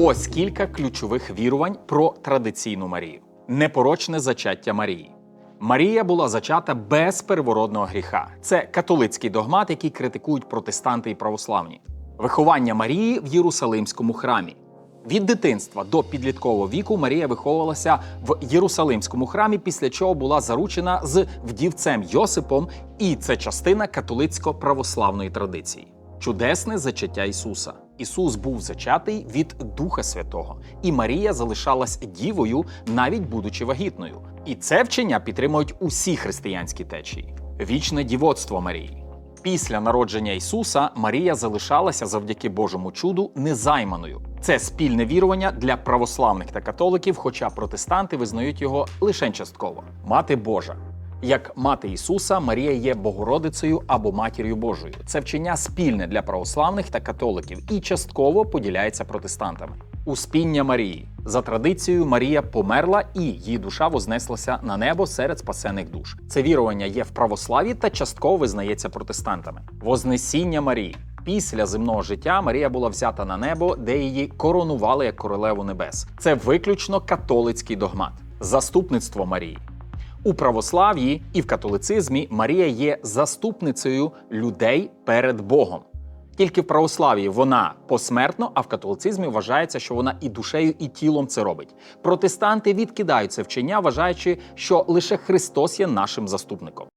Ось кілька ключових вірувань про традиційну Марію. Непорочне зачаття Марії. Марія була зачата без первородного гріха. Це католицький догмат, який критикують протестанти і православні. Виховання Марії в Єрусалимському храмі. Від дитинства до підліткового віку Марія виховувалася в Єрусалимському храмі, після чого була заручена з вдівцем Йосипом, і це частина католицько-православної традиції. Чудесне зачаття Ісуса. Ісус був зачатий від Духа Святого, і Марія залишалась дівою, навіть будучи вагітною. І це вчення підтримують усі християнські течії. Вічне дівоцтво Марії. Після народження Ісуса Марія залишалася завдяки Божому чуду незайманою. Це спільне вірування для православних та католиків, хоча протестанти визнають його лише частково. Мати Божа. Як мати Ісуса, Марія є Богородицею або матір'ю Божою. Це вчення спільне для православних та католиків і частково поділяється протестантами. Успіння Марії за традицією Марія померла і її душа вознеслася на небо серед спасених душ. Це вірування є в православі та частково визнається протестантами. Вознесіння Марії. Після земного життя Марія була взята на небо, де її коронували як королеву небес. Це виключно католицький догмат. Заступництво Марії. У православ'ї і в католицизмі Марія є заступницею людей перед Богом. Тільки в православ'ї вона посмертно, а в католицизмі вважається, що вона і душею, і тілом це робить. Протестанти відкидають це вчення, вважаючи, що лише Христос є нашим заступником.